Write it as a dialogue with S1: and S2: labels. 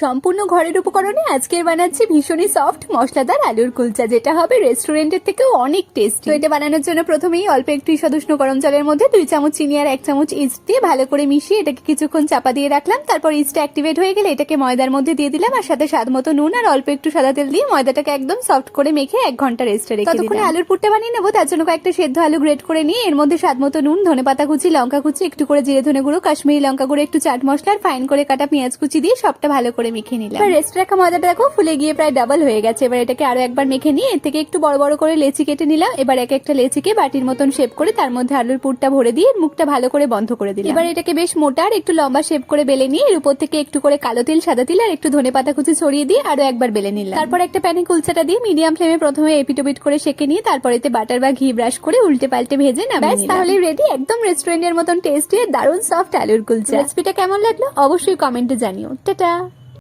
S1: সম্পূর্ণ ঘরের উপকরণে আজকের বানাচ্ছি ভীষণই সফট মশলাদার আলুর কুলচা যেটা হবে রেস্টুরেন্টের থেকেও অনেক টেস্টি তো এটা বানানোর জন্য প্রথমেই অল্প একটু ঈষদ উষ্ণ গরম জলের মধ্যে দুই চামচ চিনি আর এক চামচ ইস্ট দিয়ে ভালো করে মিশিয়ে এটাকে কিছুক্ষণ চাপা দিয়ে রাখলাম। তারপর ইস্টটা অ্যাক্টিভেট হয়ে গেলে এটাকে ময়দার মধ্যে দিয়ে দিলাম আর সাথে স্বাদ মতো নুন আর অল্প একটু সাদা তেল দিয়ে ময়দাটাকে একদম সফট করে মেখে এক ঘণ্টা রেস্টে রেখে ততক্ষণে আলুর পুরটা বানিয়ে নেব তার জন্য কয়েকটা সেদ্ধ আলু গ্রেট করে নিয়ে এর মধ্যে স্বাদ মতো নুন ধনে পাতা কুচি লঙ্কা কুচি একটু করে জিরে ধনে গুঁড়ো কাশ্মীরি লঙ্কা গুঁড়ো একটু চাট মশলা আর ফাইন করে কাটা পেঁয়াজ কুচি দিয়ে সবটা ভালো করে মেখে নিলাম। রেস্ট রাখা ময়দাটা দেখো ফুলে গিয়ে প্রায় ডাবল হয়ে গেছে। এবার এটাকে আরও একবার মেখে নিয়ে এর থেকে একটু বড় বড় করে লেচি কেটে নিলাম। এবার এক একটা লেচিকে বাটির মতন শেপ করে তার মধ্যে আলুর পুরটা ভরে দিয়ে মুখটা ভালো করে বন্ধ করে দিলাম। এবার এটাকে বেশ মোটা আর একটু লম্বা শেপ করে বেলে নিয়ে এর উপর থেকে একটু করে কালো তিল সাদা তিল আর একটু ধনে পাতা কুচি ছড়িয়ে দিয়ে আরও একবার বেলে নিলাম। তারপর একটা প্যানে কুলচাটা দিয়ে মিডিয়াম ফ্লেমে প্রথমে এপিটোপিট করে সেকে নিয়ে তারপর এতে বাটার বা ঘি ব্রাশ করে উল্টে পাল্টে ভেজে না ব্যাস তাহলে রেডি একদম রেস্টুরেন্টের মতন টেস্টি আর দারুণ সফট আলুর কুলচা। রেসিপিটা কেমন লাগল? অবশ্যই কমেন্টে জানিও। টাটা!